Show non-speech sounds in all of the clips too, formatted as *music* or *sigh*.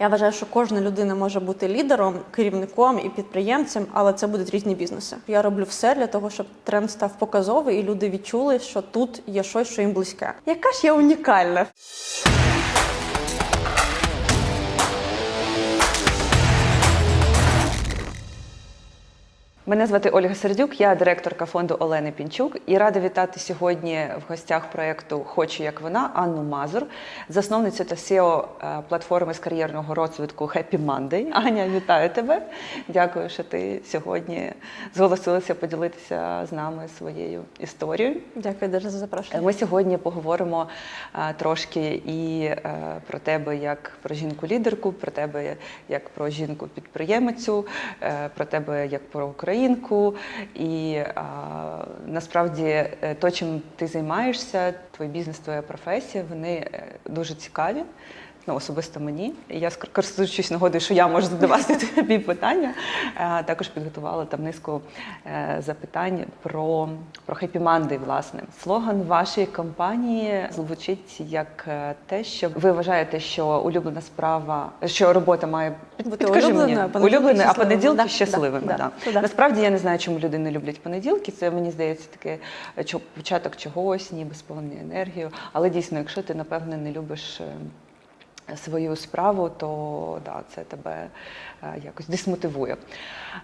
Я вважаю, що кожна людина може бути лідером, керівником і підприємцем, але це будуть різні бізнеси. Я роблю все для того, щоб тренд став показовий, і люди відчули, що тут є щось, що їм близьке. Яка ж я унікальна? Мене звати Ольга Сердюк, я директорка фонду Олени Пінчук і рада вітати сьогодні в гостях проєкту Хочу як вона Анну Мазур, засновницю та SEO е, платформи з кар'єрного розвитку Happy Monday. Аня, вітаю тебе. Дякую, що ти сьогодні зголосилася поділитися з нами своєю історією. Дякую дуже за запрошення. Ми сьогодні поговоримо е, трошки і е, про тебе як про жінку-лідерку, про тебе як про жінку-підприємицю, про тебе як про українку. І а, насправді е, то, чим ти займаєшся, твій бізнес, твоя професія, вони е, дуже цікаві. Ну, особисто мені. І я користуючись нагодою, що я можу задавати *laughs* тобі питання. е, Також підготувала там низку е, запитань про, про Monday, власне. Слоган вашої компанії звучить як е, те, що ви вважаєте, що улюблена справа, що робота має Бути улюбленою, а понеділки а щасливими. понеділки Да, щасливими. да, Да, да, да. Насправді я не знаю, чому люди не люблять понеділки. Це мені здається таке початок чогось, ніби сповнений енергією. Але дійсно, якщо ти напевне не любиш. Свою справу, то да, це тебе е, якось десмотивує.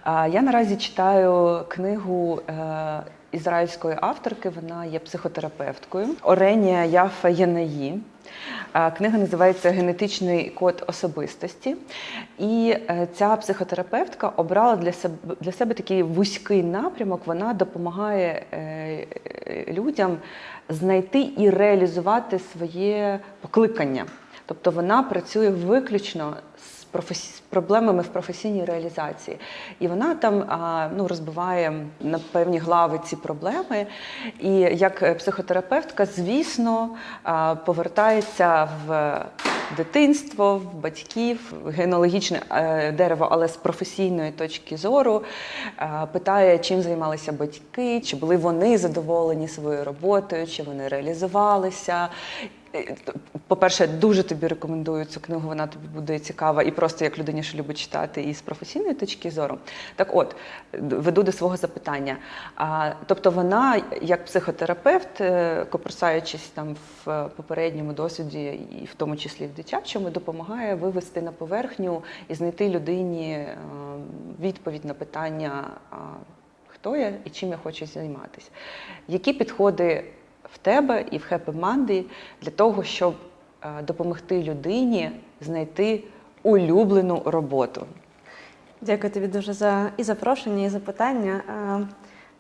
Е, я наразі читаю книгу е, ізраїльської авторки, вона є психотерапевткою Оренія Яфа Єнаї. Е, Книга називається Генетичний код особистості. І е, ця психотерапевтка обрала для себе, для себе такий вузький напрямок. Вона допомагає людям знайти і реалізувати своє покликання. Тобто вона працює виключно з професі... проблемами в професійній реалізації. І вона там ну, розбиває на певні глави ці проблеми. І як е, психотерапевтка, звісно, повертається в дитинство, в батьків, генеалогічне е, дерево, але з професійної точки зору. Питає, чим займалися батьки, чи були вони задоволені своєю роботою, чи вони реалізувалися. Е, По-перше, дуже тобі рекомендую цю книгу, вона тобі буде цікава і просто як людині, що любить читати, і з професійної точки зору. Так от, веду до свого запитання. А, тобто вона, як психотерапевт, е, копросаючись там в попередньому досвіді, і в тому числі в дитячому, допомагає вивести на поверхню і знайти людині е, відповідь на питання. Хто я і чим я хочу займатися? Які підходи в тебе і в Happy Monday для того, щоб е, допомогти людині знайти улюблену роботу? Дякую тобі дуже за і запрошення, і запитання. Е,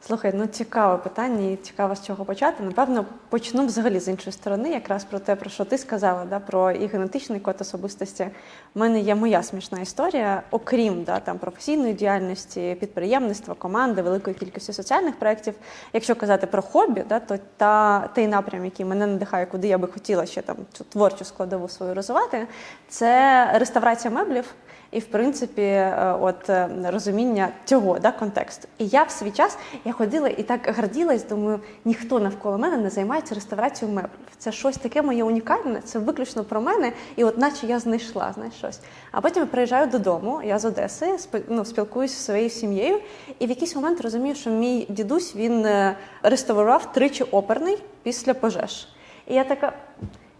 Слухай, ну цікаве питання, і цікаво з чого почати. Напевно, почну взагалі з іншої сторони, якраз про те, про що ти сказала, да, про і генетичний код особистості. У мене є моя смішна історія, окрім да, там, професійної діяльності, підприємництва, команди, великої кількості соціальних проєктів. Якщо казати про хобі, да, то та, той напрям, який мене надихає, куди я би хотіла ще там цю творчу складову свою розвивати, це реставрація меблів. І в принципі, е, от е, розуміння цього да, контексту. І я в свій час я ходила і так горділась, думаю, ніхто навколо мене не займається реставрацією меблів. Це щось таке моє унікальне, це виключно про мене, і от наче я знайшла знаєш, щось. А потім я приїжджаю додому, я з Одеси, ну, спілкуюся зі своєю сім'єю, і в якийсь момент розумію, що мій дідусь він е, реставрував тричі оперний після пожеж. І я така.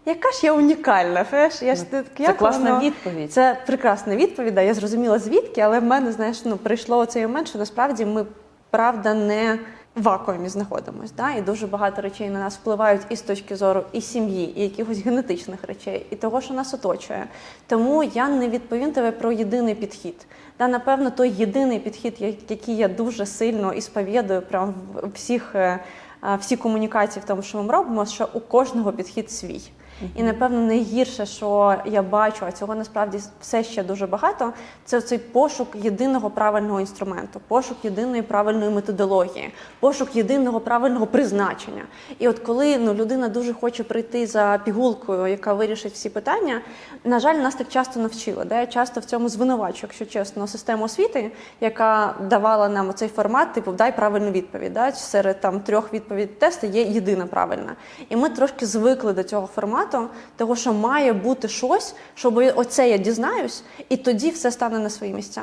Яка ж я унікальна, феш? Я ж Це як класна воно- відповідь. це прекрасна відповідь. да, Я зрозуміла звідки, але в мене, знаєш, ну прийшло оцей момент, що насправді ми правда не в вакуумі знаходимося. Да? І дуже багато речей на нас впливають і з точки зору і сім'ї, і якихось генетичних речей, і того, що нас оточує. Тому я не відповім тебе про єдиний підхід. Да, напевно, той єдиний підхід, який я дуже сильно і сповідую прям в всіх. е, Всі комунікації в тому, що ми робимо, що у кожного підхід свій. І напевно найгірше, що я бачу, а цього насправді все ще дуже багато. Це цей пошук єдиного правильного інструменту, пошук єдиної правильної методології, пошук єдиного правильного призначення. І от коли ну, людина дуже хоче прийти за пігулкою, яка вирішить всі питання, на жаль, нас так часто навчили. Да? Я часто в цьому звинувачую, якщо чесно, систему освіти, яка давала нам цей формат, типу дай правильну відповідь. Да? Серед там трьох відповідей тесту є єдина правильна. І ми трошки звикли до цього формату. Багато, того що має бути щось, щоб оце я дізнаюсь, і тоді все стане на свої місця.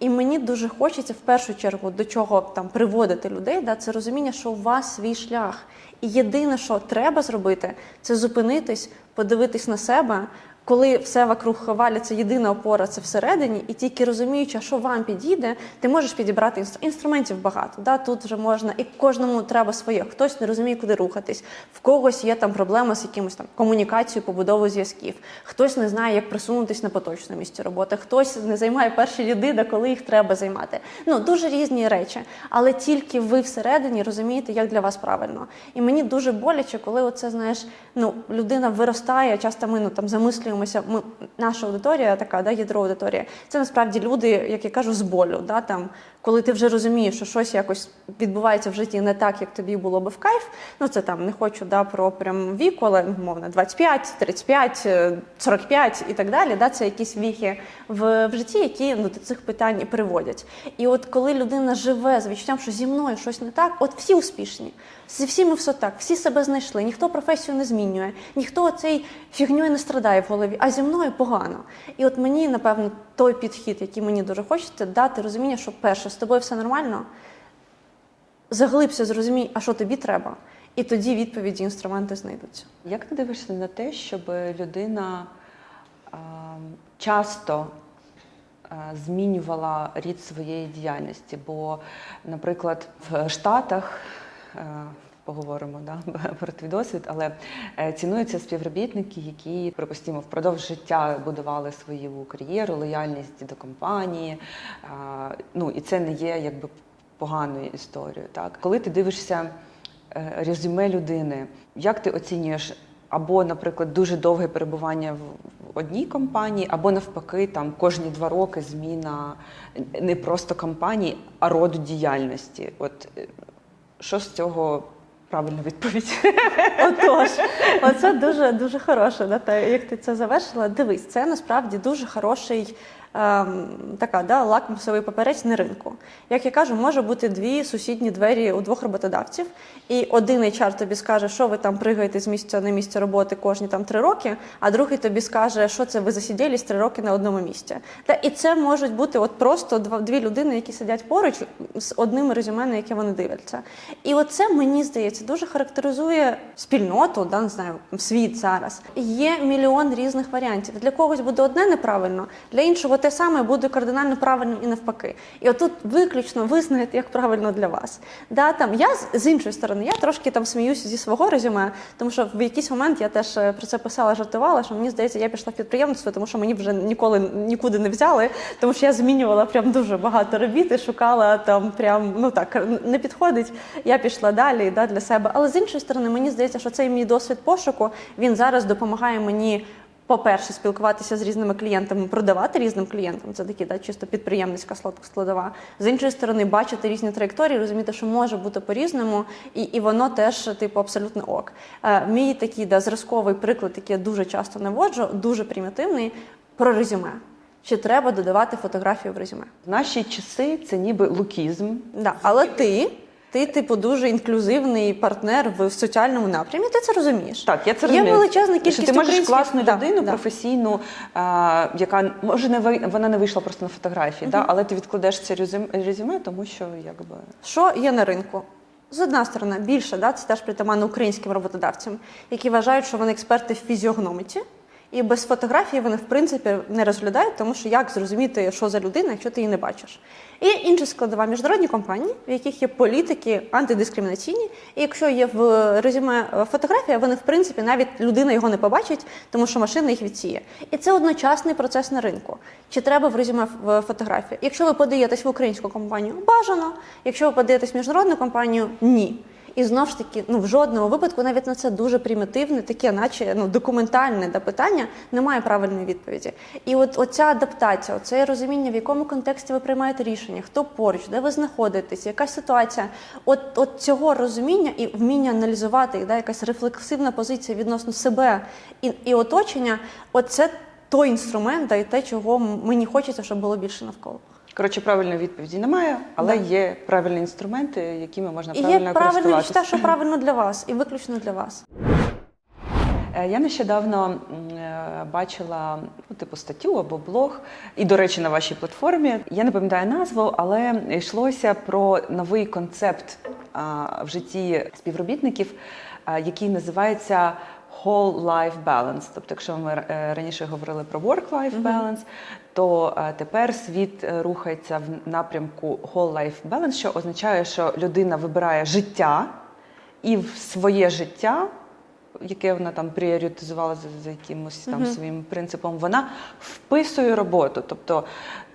І мені дуже хочеться в першу чергу до чого там приводити людей, да, це розуміння, що у вас свій шлях. І єдине, що треба зробити, це зупинитись, подивитись на себе. Коли все вокруг валяться, єдина опора це всередині, і тільки розуміючи, що вам підійде, ти можеш підібрати інстру- інструментів багато. Да? Тут вже можна, і кожному треба своє. Хтось не розуміє, куди рухатись, в когось є там проблема з якимось там комунікацією, побудовою зв'язків. Хтось не знає, як присунутись на поточному місці роботи, хтось не займає перші ряди, де коли їх треба займати. Ну дуже різні речі, але тільки ви всередині розумієте, як для вас правильно. І мені дуже боляче, коли оце знаєш, ну людина виростає. Часто ми ну там замислюємося. Ми наша аудиторія, така да, ядро аудиторія. Це насправді люди, як я кажу, з болю. Да, там, коли ти вже розумієш, що щось якось відбувається в житті не так, як тобі було би в кайф. Ну це там не хочу да, про прям віку, але мовно 25, 35, е, 45 і так далі. Да, це якісь віхи в, в житті, які ну, до цих питань і приводять. І от коли людина живе з відчуттям, що зі мною щось не так, от всі успішні. Зі всіми все так, всі себе знайшли, ніхто професію не змінює, ніхто цей фігньою не страдає в голові, а зі мною погано. І от мені, напевно, той підхід, який мені дуже хочеться, дати розуміння, що перше, з тобою все нормально, заглибся, зрозумій, а що тобі треба, і тоді відповіді, інструменти знайдуться. Як ти дивишся на те, щоб людина а, часто а, змінювала рід своєї діяльності? Бо, наприклад, в Штатах. е, Поговоримо да, *laughs* про твій досвід, але е, цінуються співробітники, які, припустимо, впродовж життя будували свою кар'єру, лояльність до компанії. Ну і це не є якби поганою історією. Так, коли ти дивишся е, резюме людини, як ти оцінюєш або, наприклад, дуже довге перебування в одній компанії, або навпаки, там кожні два роки зміна не просто компанії, а роду діяльності. От е, що з цього правильна відповідь? Отож, оце дуже дуже хороше, да, те, як ти це завершила. Дивись, це насправді дуже хороший така, да, лакмусовий паперець на ринку. Як я кажу, може бути дві сусідні двері у двох роботодавців, і один HR тобі скаже, що ви там пригаєте з місця на місце роботи кожні там три роки, а другий тобі скаже, що це ви засиділись три роки на одному місці. Та, і це можуть бути от просто дві людини, які сидять поруч з одним резюме, на яке вони дивляться. І оце мені здається дуже характеризує спільноту, да, не знаю, світ зараз. Є мільйон різних варіантів. Для когось буде одне неправильно, для іншого те саме буде кардинально правильним і навпаки. І отут виключно ви як правильно для вас. Да, там я з- з іншої сторони, я трошки там сміюся зі свого резюме, тому що в якийсь момент я теж е, про це писала, жартувала, що мені здається, я пішла в підприємництво, тому що мені вже ніколи нікуди не взяли, тому що я змінювала прям дуже багато робіт і шукала там прям ну так не підходить. Я пішла далі да, для себе. Але з іншої сторони, мені здається, що цей мій досвід пошуку він зараз допомагає мені. По-перше, спілкуватися з різними клієнтами, продавати різним клієнтам, це такі да, чисто підприємницька складова. З іншої сторони, бачити різні траєкторії, розуміти, що може бути по-різному, і, і воно теж, типу, абсолютно ок. Е, мій такий да, зразковий приклад, який я дуже часто наводжу, дуже примітивний, про резюме. Чи треба додавати фотографію в резюме? В наші часи це ніби лукізм. Да, але ти, ти, типу, дуже інклюзивний партнер в соціальному напрямі, ти це розумієш. Так, я це Є розумію. величезна Що кількість ти можеш українських- класну Да, людину, да. професійну, а, яка може не ви- вона не вийшла просто на фотографії, да, але ти відкладеш це резюме, тому що якби Що є на ринку? З одна сторони, більше, да, це теж притаманно українським роботодавцям, які вважають, що вони експерти в фізіогноміці, і без фотографії вони в принципі не розглядають, тому що як зрозуміти, що за людина, якщо ти її не бачиш. І інша складова міжнародні компанії, в яких є політики антидискримінаційні, і якщо є в резюме е, фотографія, вони в принципі навіть людина його не побачить, тому що машина їх відсіє. І це одночасний процес на ринку. Чи треба в резюме в фотографія? Якщо ви подаєтесь в українську компанію, бажано. Якщо ви подаєтесь в міжнародну компанію, ні. І знову ж таки, ну в жодному випадку, навіть на це дуже примітивне, таке, наче ну документальне да, питання, немає правильної відповіді. І от оця адаптація, оце розуміння, в якому контексті ви приймаєте рішення, хто поруч, де ви знаходитесь, яка ситуація, от, от цього розуміння і вміння аналізувати, да, якась рефлексивна позиція відносно себе і, і оточення, оце той інструмент, да, і те, чого мені хочеться, щоб було більше навколо. Коротше правильної відповіді немає, але Да. є правильні інструменти, якими можна І правильно є правильне користуватися. те, що *clears throat* правильно для вас, і виключно для вас. Е, Я нещодавно е, бачила ну, типу статтю або блог, і, до речі, на вашій платформі. Я не пам'ятаю назву, але йшлося про новий концепт а, в житті співробітників, а, який називається Whole Life Balance. Тобто, якщо ми е, раніше говорили про Work-Life Balance, то е, тепер світ е, рухається в напрямку Whole Life Balance, що означає, що людина вибирає життя і в своє життя яке вона там пріоритизувала за, за якимось там своїм принципом, вона вписує роботу. Тобто,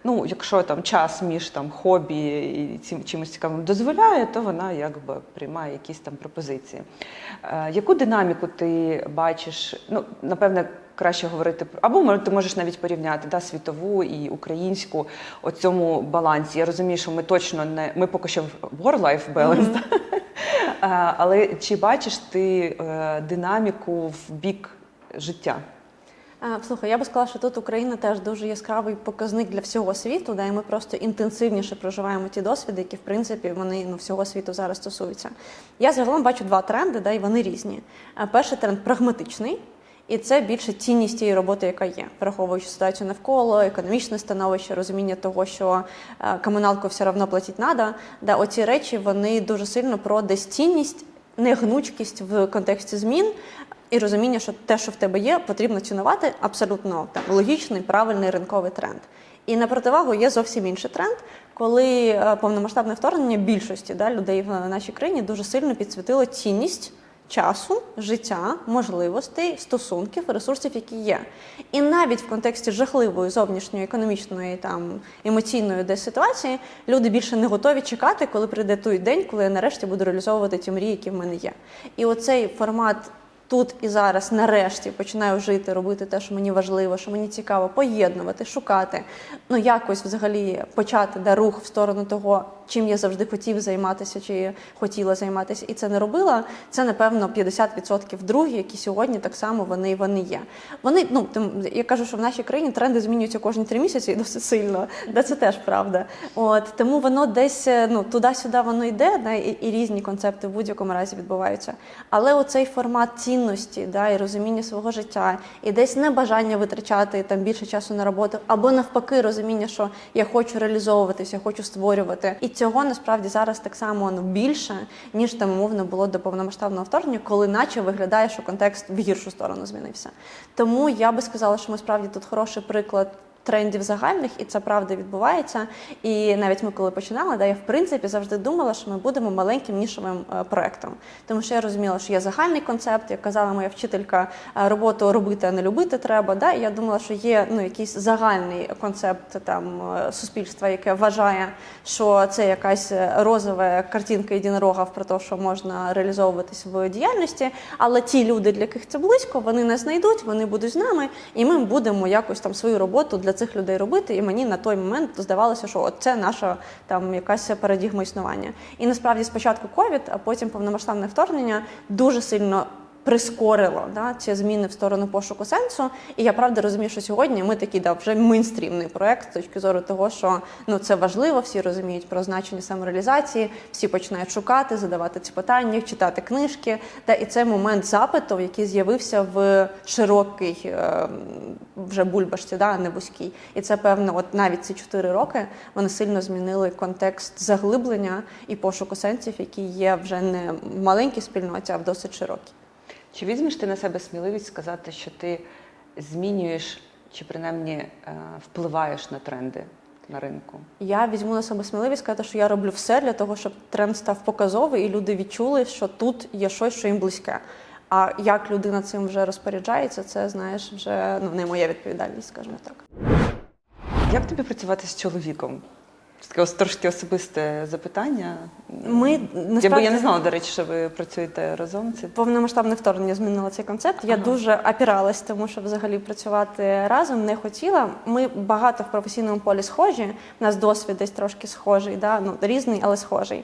ну, якщо там час між там хобі і цим чимось цікавим дозволяє, то вона якби приймає якісь там пропозиції. Е, яку динаміку ти бачиш? Ну, напевне. Краще говорити про або ти можеш навіть порівняти да, світову і українську о цьому балансі. Я розумію, що ми точно не ми поки що в work-life balance, а, Але чи бачиш ти е, динаміку в бік життя? Е, Слухай, я би сказала, що тут Україна теж дуже яскравий показник для всього світу, де ми просто інтенсивніше проживаємо ті досвіди, які в принципі вони ну, всього світу зараз стосуються. Я загалом бачу два тренди, да, і вони різні. Е, Перший тренд прагматичний. І це більше цінність тієї роботи, яка є, враховуючи ситуацію навколо, економічне становище, розуміння того, що е, комуналку все одно платити треба. Да, оці речі вони дуже сильно про десь цінність, негнучкість в контексті змін і розуміння, що те, що в тебе є, потрібно цінувати абсолютно там логічний, правильний ринковий тренд. І на противагу є зовсім інший тренд, коли е, повномасштабне вторгнення більшості да, людей в нашій країні дуже сильно підсвітило цінність часу, життя, можливостей, стосунків, ресурсів, які є. І навіть в контексті жахливої зовнішньої економічної там емоційної десь ситуації люди більше не готові чекати, коли прийде той день, коли я нарешті буду реалізовувати ті мрії, які в мене є. І оцей формат. Тут і зараз нарешті починаю жити, робити те, що мені важливо, що мені цікаво, поєднувати, шукати, ну якось взагалі почати да, рух в сторону того, чим я завжди хотів займатися чи хотіла займатися, і це не робила. Це напевно 50% другі, які сьогодні так само вони, вони є. Вони ну я кажу, що в нашій країні тренди змінюються кожні три місяці і досить сильно. Да, це теж правда. От тому воно десь ну туди-сюди воно йде, да, і, і різні концепти в будь-якому разі відбуваються. Але оцей формат цінності, да, і розуміння свого життя, і десь небажання витрачати там більше часу на роботу, або навпаки, розуміння, що я хочу реалізовуватися, я хочу створювати. І цього насправді зараз так само ну, більше, ніж там умовно було до повномасштабного вторгнення, коли наче виглядає, що контекст в гіршу сторону змінився. Тому я би сказала, що ми справді тут хороший приклад. Трендів загальних, і це правда відбувається. І навіть ми, коли починали, да, я в принципі завжди думала, що ми будемо маленьким нішовим е, проектом. Тому що я розуміла, що є загальний концепт, як казала моя вчителька, е, роботу робити, а не любити треба. Да? І я думала, що є ну, якийсь загальний концепт там е, суспільства, яке вважає, що це якась розова картинка єдинорога про те, що можна реалізовуватись в діяльності. Але ті люди, для яких це близько, вони нас знайдуть, вони будуть з нами, і ми будемо якось там свою роботу для цих людей робити. І мені на той момент здавалося, що от це наша там якась парадігма існування. І насправді спочатку ковід, а потім повномасштабне вторгнення дуже сильно. Прискорило да, ці зміни в сторону пошуку сенсу, і я правда розумію, що сьогодні ми такий да, вже мейнстрімний проект з точки зору того, що ну це важливо, всі розуміють про значення самореалізації, всі починають шукати, задавати ці питання, читати книжки. Да, і це момент запиту, який з'явився в широкий е, вже бульбашці, да, а не вузький. І це певно, от навіть ці чотири роки вони сильно змінили контекст заглиблення і пошуку сенсів, які є вже не в маленькій спільноті, а в досить широкій. Чи візьмеш ти на себе сміливість сказати, що ти змінюєш чи принаймні е, впливаєш на тренди на ринку? Я візьму на себе сміливість сказати, що я роблю все для того, щоб тренд став показовий, і люди відчули, що тут є щось, що їм близьке. А як людина цим вже розпоряджається, це знаєш, вже ну не моя відповідальність, скажімо так. Як тобі працювати з чоловіком? Це Таке ось трошки особисте запитання. Ми Я, бо я не знала, до речі, що ви працюєте разом. Це повномасштабне вторгнення змінило цей концепт. Я дуже опіралась, тому що взагалі працювати разом не хотіла. Ми багато в професійному полі схожі. У нас досвід десь трошки схожий, да? ну різний, але схожий.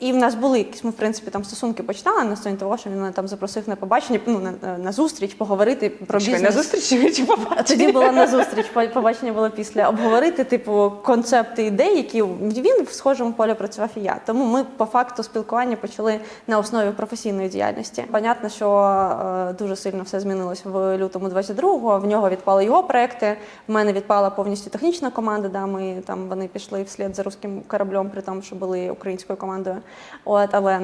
І в нас були якісь, ми в принципі там стосунки починали на стороні того, що він мене там запросив на побачення, ну на, на зустріч, поговорити про Чекай, бізнес. на зустрічі чи побачення? тоді була на зустріч, побачення було після обговорити, типу, концепти ідей, які він в схожому полі працював і я. Тому ми по факту спілкування почали на основі професійної діяльності. Понятно, що е, дуже сильно все змінилось в лютому 22-го. В нього відпали його проекти. В мене відпала повністю технічна команда. Да, ми там вони пішли вслід за руським кораблем, при тому, що були українською командою. От, але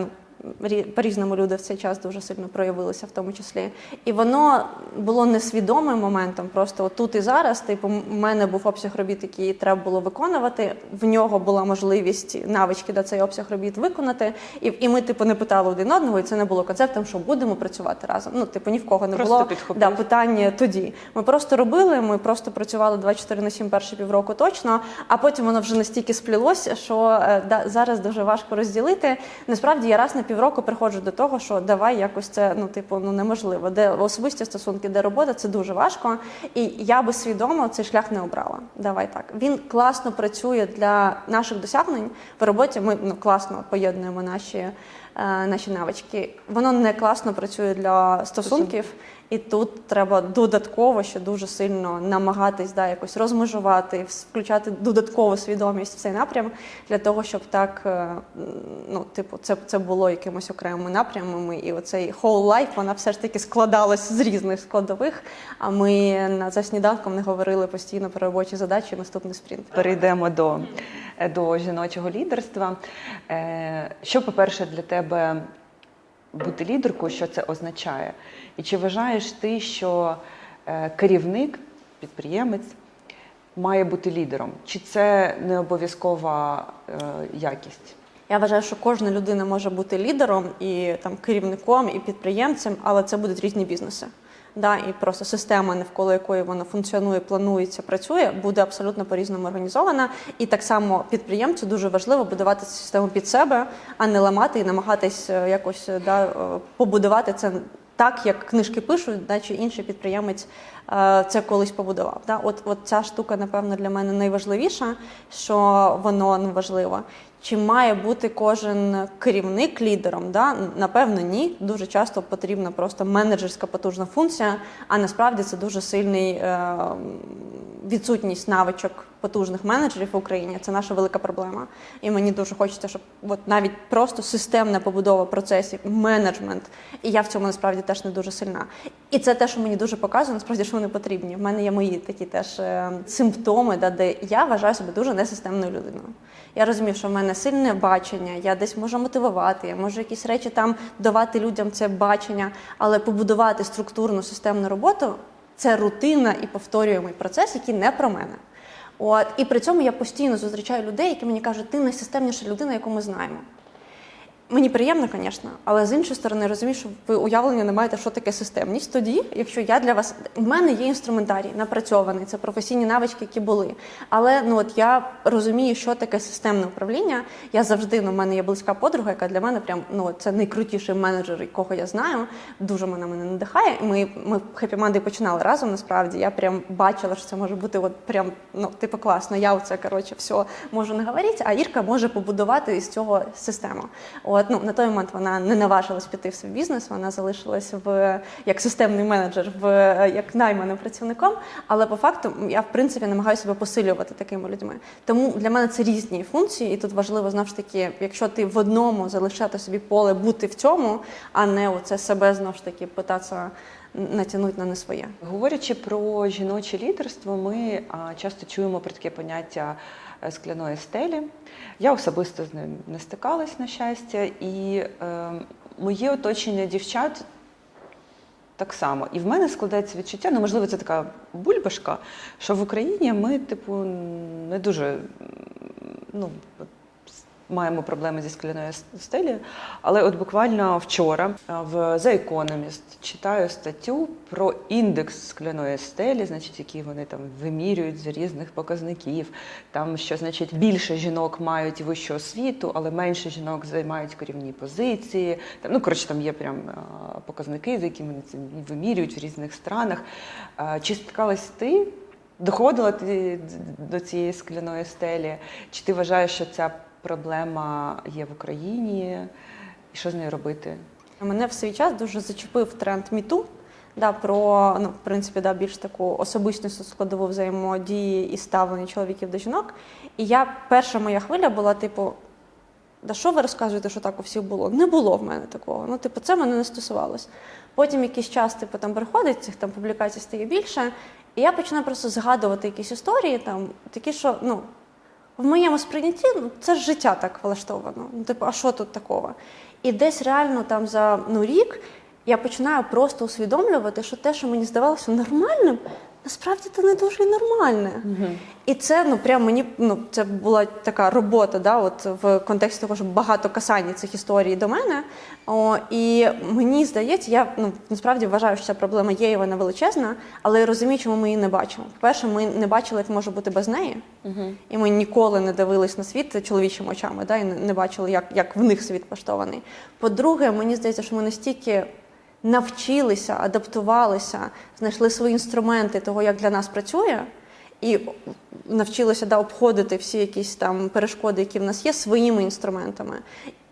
по-різному люди в цей час дуже сильно проявилися, в тому числі. І воно було несвідомим моментом. Просто тут і зараз, типу, в мене був обсяг робіт, який треба було виконувати. В нього була можливість навички до цей обсяг робіт виконати. І, і ми, типу, не питали один одного, і це не було концептом, що будемо працювати разом. Ну, типу, ні в кого не Просто було підхопив. да, питання тоді. Ми просто робили, ми просто працювали 24 на 7 перші півроку точно, а потім воно вже настільки сплілося, що е, да, зараз дуже важко розділити. Насправді я раз на півроку приходжу до того, що давай якось це ну, типу, ну неможливо. Де особисті стосунки, де робота, це дуже важко. І я би свідомо цей шлях не обрала. Давай так. Він класно працює для наших досягнень в роботі. Ми ну, класно поєднуємо наші, е, наші навички. Воно не класно працює для стосунків. І тут треба додатково ще дуже сильно намагатись да, якось розмежувати, включати додаткову свідомість в цей напрям для того, щоб так, е, ну, типу, це, це було якимось окремими напрямами. І оцей whole life, вона все ж таки складалась з різних складових. А ми за сніданком не говорили постійно про робочі задачі наступний спринт. Перейдемо до, до жіночого лідерства. Е, Що, по-перше, для тебе бути лідеркою, що це означає? І чи вважаєш ти, що е, керівник, підприємець має бути лідером? Чи це не обов'язкова е, якість? Я вважаю, що кожна людина може бути лідером і там керівником і підприємцем, але це будуть різні бізнеси. Да, і просто система, навколо якої воно функціонує, планується, працює, буде абсолютно по-різному організована. І так само підприємцю дуже важливо будувати систему під себе, а не ламати і намагатись е, якось да, побудувати це так, як книжки пишуть, чи інший підприємець е, це колись побудував. Да? От, от ця штука, напевно, для мене найважливіша, що воно ну, важливо. Чи має бути кожен керівник лідером? Да? Напевно, ні. Дуже часто потрібна просто менеджерська потужна функція, а насправді це дуже сильний е, відсутність навичок потужних менеджерів в Україні. Це наша велика проблема. І мені дуже хочеться, щоб от навіть просто системна побудова процесів, менеджмент. І я в цьому насправді теж не дуже сильна. І це те, що мені дуже показує, насправді, що вони потрібні. В мене є мої такі теж е, симптоми, да, де я вважаю себе дуже несистемною людиною. Я розумію, що в мене сильне бачення, я десь можу мотивувати, я можу якісь речі там давати людям це бачення, але побудувати структурну системну роботу це рутинна і повторюємий процес, який не про мене. От і при цьому я постійно зустрічаю людей, які мені кажуть, ти найсистемніша людина, яку ми знаємо. Мені приємно, звісно, але з іншої сторони розумію, що ви уявлення не маєте, що таке системність. Тоді, якщо я для вас в мене є інструментарій напрацьований, це професійні навички, які були. Але ну от я розумію, що таке системне управління. Я завжди ну, в мене є близька подруга, яка для мене прям ну це найкрутіший менеджер, якого я знаю. Дуже вона мене надихає. Ми ми хеппі манди починали разом. Насправді я прям бачила, що це може бути от прям ну типу класно. Я оце коротше все можу не говорити, а Ірка може побудувати із цього систему. От ну на той момент вона не наважилась піти в свій бізнес. Вона залишилась в як системний менеджер, в як найманим працівником. Але по факту я в принципі намагаюся себе посилювати такими людьми. Тому для мене це різні функції, і тут важливо знову ж таки, якщо ти в одному залишати собі поле бути в цьому, а не оце себе знову ж таки питатися натягнути на не своє. Говорячи про жіноче лідерство, ми а, часто чуємо про таке поняття скляної стелі. Я особисто з ним не стикалась, на щастя, і е, моє оточення дівчат так само. І в мене складається відчуття, ну можливо, це така бульбашка, що в Україні ми, типу, не дуже ну, маємо проблеми зі скляною с- стелею. Але от буквально вчора в The Economist читаю статтю про індекс скляної стелі, значить, які вони там вимірюють з різних показників. Там що значить більше жінок мають вищу освіту, але менше жінок займають керівні позиції. Там, ну коротше, там є прям показники, за якими вони це вимірюють в різних странах. Чи стикалась ти? Доходила ти до цієї скляної стелі? Чи ти вважаєш, що ця проблема є в Україні? І що з нею робити? Мене в свій час дуже зачепив тренд міту. да, про ну, в принципі, да, більш таку особистісну складову взаємодії і ставлення чоловіків до жінок. І я перша моя хвиля була, типу, да що ви розказуєте, що так у всіх було? Не було в мене такого. Ну, типу, це мене не стосувалось. Потім якийсь час, типу, там приходить, цих там публікацій стає більше, і я починаю просто згадувати якісь історії, там, такі, що ну, в моєму сприйнятті ну, це ж життя так влаштовано. Ну, типу, а що тут такого? І десь реально там за ну, рік я починаю просто усвідомлювати, що те, що мені здавалося нормальним, насправді це не дуже і нормальне. І це ну прям мені ну це була така робота, да, от в контексті того, що багато касань цих історій до мене. О, і мені здається, я ну насправді вважаю, що ця проблема є і вона величезна, але я розумію, чому ми її не бачимо. По-перше, ми не бачили, як може бути без неї, і ми ніколи не дивились на світ чоловічими очами, да, і не не бачили, як, як в них світ влаштований. По-друге, мені здається, що ми настільки навчилися, адаптувалися, знайшли свої інструменти того, як для нас працює, і навчилися да, обходити всі якісь там перешкоди, які в нас є, своїми інструментами.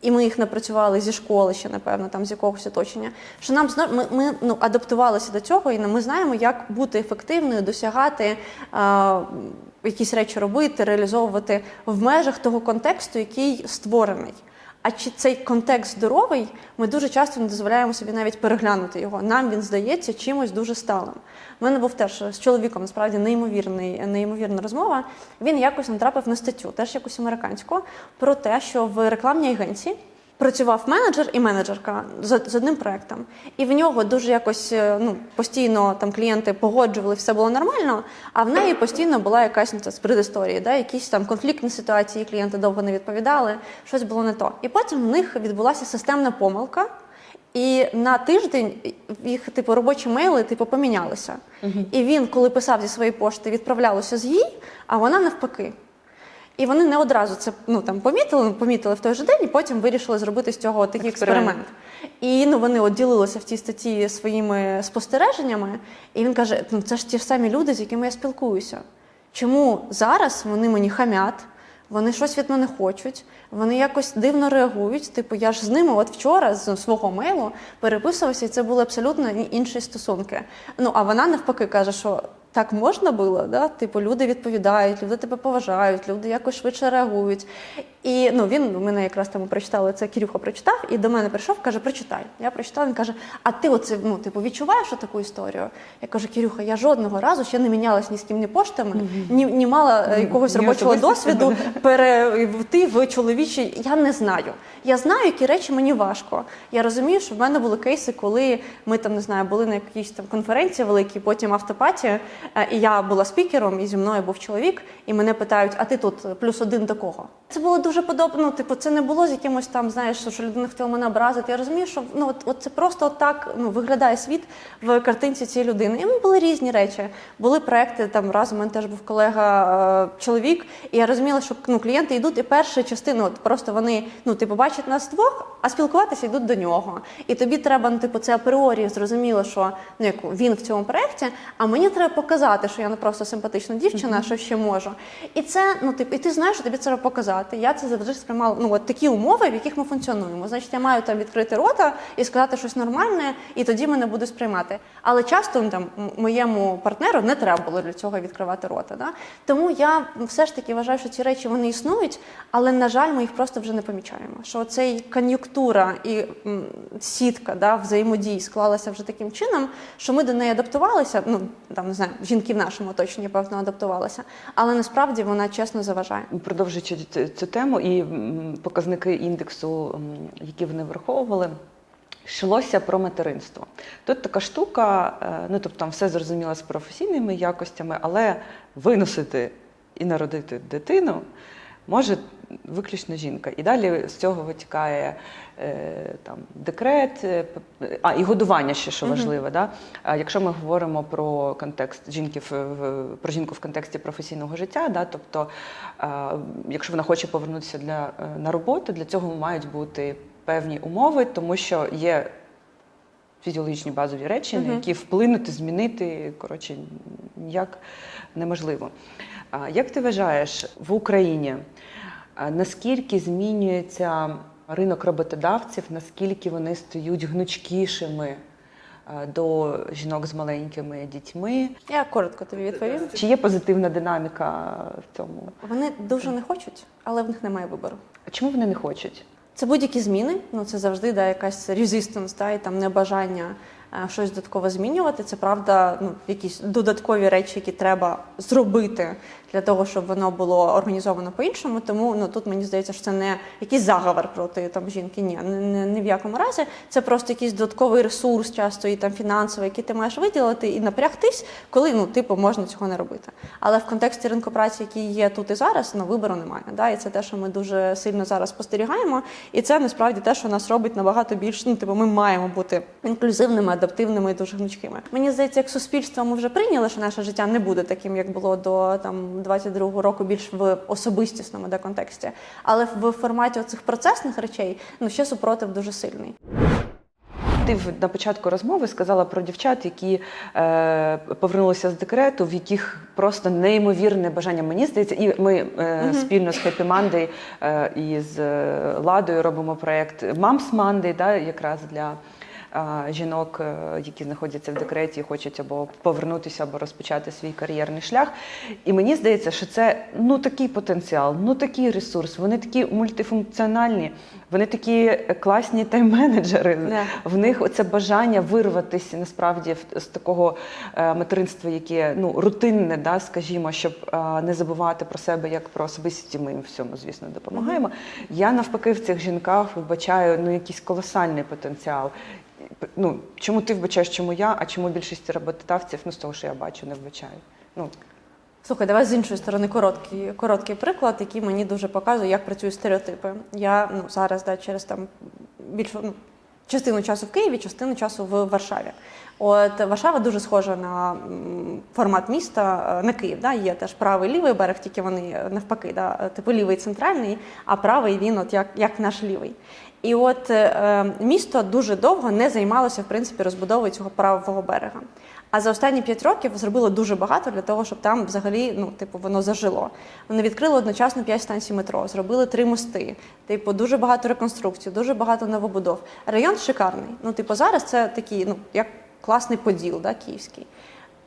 І ми їх напрацювали зі школи ще, напевно, там з якогось оточення. Що нам ми, ми ну, адаптувалися до цього, і ми знаємо, як бути ефективною, досягати а, якісь речі робити, реалізовувати в межах того контексту, який створений. А чи цей контекст здоровий, ми дуже часто не дозволяємо собі навіть переглянути його. Нам він здається чимось дуже сталим. У мене був теж з чоловіком насправді неймовірний, неймовірна розмова. Він якось натрапив на статтю, теж якусь американську, про те, що в рекламній агенції. Працював менеджер і менеджерка з, з одним проектом, і в нього дуже якось е, ну постійно там клієнти погоджували, все було нормально. А в неї постійно була якась ну, з предісторії, да, якісь там конфліктні ситуації, клієнти довго не відповідали, щось було не то. І потім в них відбулася системна помилка, і на тиждень їх типу робочі мейли типу помінялися. І він, коли писав зі своєї пошти, відправлялося з їй, а вона навпаки. І вони не одразу це ну там помітили, ну, помітили в той же день, і потім вирішили зробити з цього такий Експеримент. експеримент. І ну вони от ділилися в цій статті своїми спостереженнями. І він каже: ну це ж ті ж самі люди, з якими я спілкуюся. Чому зараз вони мені хамять? Вони щось від мене хочуть, вони якось дивно реагують. Типу, я ж з ними от вчора з свого мейлу переписувався, і це були абсолютно інші стосунки. Ну а вона навпаки каже, що так можна було, да? типу, люди відповідають, люди тебе поважають, люди якось швидше реагують. І ну він у мене якраз там прочитали це, Кирюха прочитав, і до мене прийшов, каже: прочитай. Я прочитала, він каже: А ти оце ну, типу, відчуваєш таку історію? Я кажу, Кирюха, я жодного разу ще не мінялась ні з ким ні поштами, ні, ні мала е, якогось робочого досвіду перейти в чоловічий. Я не знаю. Я знаю, які речі мені важко. Я розумію, що в мене були кейси, коли ми там не знаю, були на якійсь там конференції великій, потім автопаті, е, і я була спікером, і зі мною був чоловік, і мене питають: а ти тут плюс один до кого? Це було дуже подобно. Ну, типу, це не було з якимось там, знаєш, що людина хотіла мене образити. Я розумію, що ну от, от це просто так ну, виглядає світ в картинці цієї людини. І ми були різні речі. Були проекти там разом. У мене теж був колега е, і я розуміла, що ну, клієнти йдуть, і перша частина, от просто вони ну, типу, бачать нас двох, а спілкуватися йдуть до нього. І тобі треба, ну, типу, це апріорі зрозуміло, що ну, як він в цьому проєкті, а мені треба показати, що я не просто симпатична дівчина, а що ще можу. І це, ну, типу, і ти знаєш, що тобі це треба показати. Я це завжди сприймала, ну, от такі умови, в яких ми функціонуємо. Значить, я маю там відкрити рота і сказати щось нормальне, і тоді мене будуть сприймати. Але часто ну, там моєму партнеру не треба було для цього відкривати рота. Да? Тому я все ж таки вважаю, що ці речі вони існують, але на жаль, ми їх просто вже не помічаємо. Що цей кон'юнктура і м, сітка да, взаємодії склалася вже таким чином, що ми до неї адаптувалися. Ну там не знаю, жінки в нашому оточенні певно адаптувалися, але насправді вона чесно заважає. Продовжуючи цю- тему і показники індексу, які вони враховували. Йшлося про материнство. Тут така штука, е, ну тобто там все зрозуміло з професійними якостями, але виносити і народити дитину може виключно жінка. І далі з цього витікає е, там, декрет, е, а і годування ще що важливе. Да? А якщо ми говоримо про контекст жінки в, в- про жінку в контексті професійного життя, да? тобто, е, якщо вона хоче повернутися для, е, на роботу, для цього мають бути певні умови, тому що є фізіологічні базові речі, на які вплинути, змінити коротше ніяк неможливо. Як ти вважаєш в Україні? Наскільки змінюється ринок роботодавців, наскільки вони стають гнучкішими до жінок з маленькими дітьми. Я коротко тобі відповім. Чи є позитивна динаміка в цьому? Вони дуже не хочуть, але в них немає вибору. А Чому вони не хочуть? Це будь-які зміни. Ну це завжди да, якась resistance, да, і там небажання щось додатково змінювати. Це правда, ну якісь додаткові речі, які треба зробити для того, щоб воно було організовано по-іншому. Тому ну тут мені здається, що це не якийсь заговор проти там жінки. Ні, не, не в якому разі. Це просто якийсь додатковий ресурс, часто і там фінансовий, який ти маєш виділити і напрягтись, коли ну типу можна цього не робити. Але в контексті ринку праці, який є тут і зараз, ну вибору немає. Да? І це те, що ми дуже сильно зараз спостерігаємо. І це насправді те, що нас робить набагато більш. Ну, типу, ми маємо бути інклюзивними, адаптивними і дуже гнучкими. Мені здається, як суспільство ми вже прийняли, що наше життя не буде таким, як було до там 22-го року, більш в особистісному да, контексті. Але в форматі оцих процесних речей ну ще супротив дуже сильний. Ти на початку розмови сказала про дівчат, які е, повернулися з декрету, в яких просто неймовірне бажання. Мені здається, і ми е, спільно з Happy Monday е, і з е, Ладою робимо проєкт Moms Monday, да, якраз для жінок, е, які знаходяться в декреті і хочуть або повернутися, або розпочати свій кар'єрний шлях. І мені здається, що це ну такий потенціал, ну такий ресурс. Вони такі мультифункціональні, вони такі класні тайм-менеджери. Да. В них оце бажання вирватися насправді з такого е, материнства, яке ну рутинне, да, скажімо, щоб е, не забувати про себе як про особистість. і Ми їм в цьому, звісно, допомагаємо. Я навпаки в цих жінках вбачаю ну якийсь колосальний потенціал. Ну чому ти вбачаєш, чому я, а чому більшість роботодавців, ну з того, що я бачу, не вбачають. Ну Слухай, давай з іншої сторони короткий, короткий приклад, який мені дуже показує, як працюють стереотипи. Я ну, зараз да, через там більшу ну, частину часу в Києві, частину часу в Варшаві. От Варшава дуже схожа на формат міста е, на Київ. Да? Є теж правий лівий берег, тільки вони е, навпаки, да? е, типу лівий центральний, а правий він от як, як наш лівий. І от е, місто дуже довго не займалося в принципі розбудовою цього правого берега. А за останні п'ять років зробило дуже багато для того, щоб там взагалі ну, типу, воно зажило. Вони відкрили одночасно п'ять станцій метро, зробили три мости. Типу, дуже багато реконструкцій, дуже багато новобудов. Район шикарний. Ну, типу, зараз це такий, ну як класний поділ, да, київський.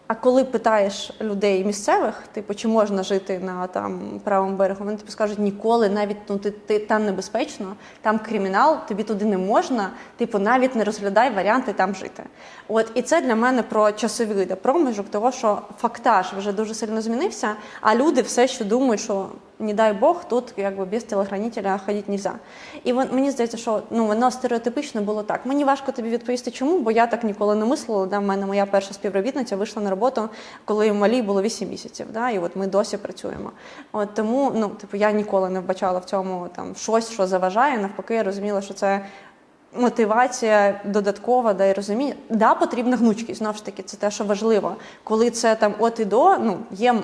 А коли питаєш людей місцевих, типу, чи можна жити на там правому берегу, вони тобі скажуть ніколи, навіть ну ти, ти там небезпечно, там кримінал, тобі туди не можна. Типу, навіть не розглядай варіанти там жити. От і це для мене про часовий проміжок, того що фактаж вже дуже сильно змінився, а люди все ще думають, що не дай Бог, тут якби без телохранителя ходити нельзя. І вон, мені здається, що ну воно стереотипично було так. Мені важко тобі відповісти, чому, бо я так ніколи не мислила. Да, в мене моя перша співробітниця вийшла на роботу, коли малій було 8 місяців. Да, і от ми досі працюємо. От тому, ну типу, я ніколи не вбачала в цьому там щось, що заважає. Навпаки, я розуміла, що це мотивація додаткова, да і розуміння. Да, потрібна гнучкість. Знову ж таки, це те, що важливо. Коли це там от і до, ну є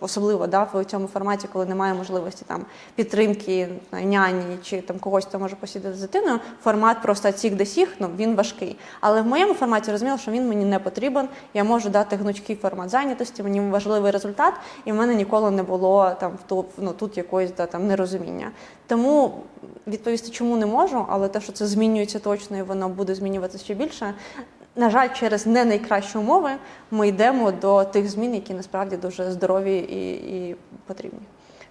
особливо да, в цьому форматі, коли немає можливості там підтримки няні чи там когось, хто може посідати з дитиною. Формат просто цік до сіх, ну він важкий. Але в моєму форматі розуміла, що він мені не потрібен. Я можу дати гнучкий формат зайнятості, мені важливий результат, і в мене ніколи не було там в ну, тут якоїсь да, там нерозуміння. Тому відповісти, чому не можу, але те, що це змінюється точно і воно буде змінюватися ще більше. На жаль, через не найкращі умови ми йдемо до тих змін, які насправді дуже здорові і, і потрібні.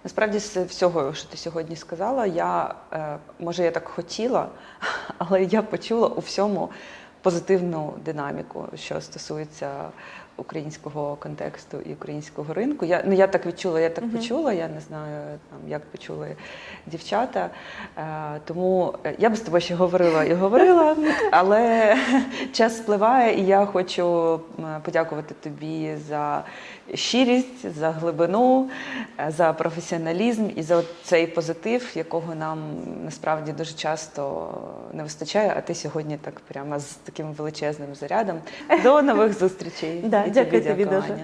Насправді з всього, що ти сьогодні сказала, я е, може я так хотіла, але я почула у всьому позитивну динаміку, що стосується українського контексту і українського ринку. Я ну я так відчула, я так Мгм. почула. Я не знаю там, як почули дівчата. Е, тому е, я б з тобою ще говорила і говорила, але *laughs* час спливає, і я хочу подякувати тобі за щирість, за глибину, е, за професіоналізм і за цей позитив, якого нам насправді дуже часто не вистачає. А ти сьогодні так прямо з таким величезним зарядом. До нових зустрічей. Дякую тобі дуже.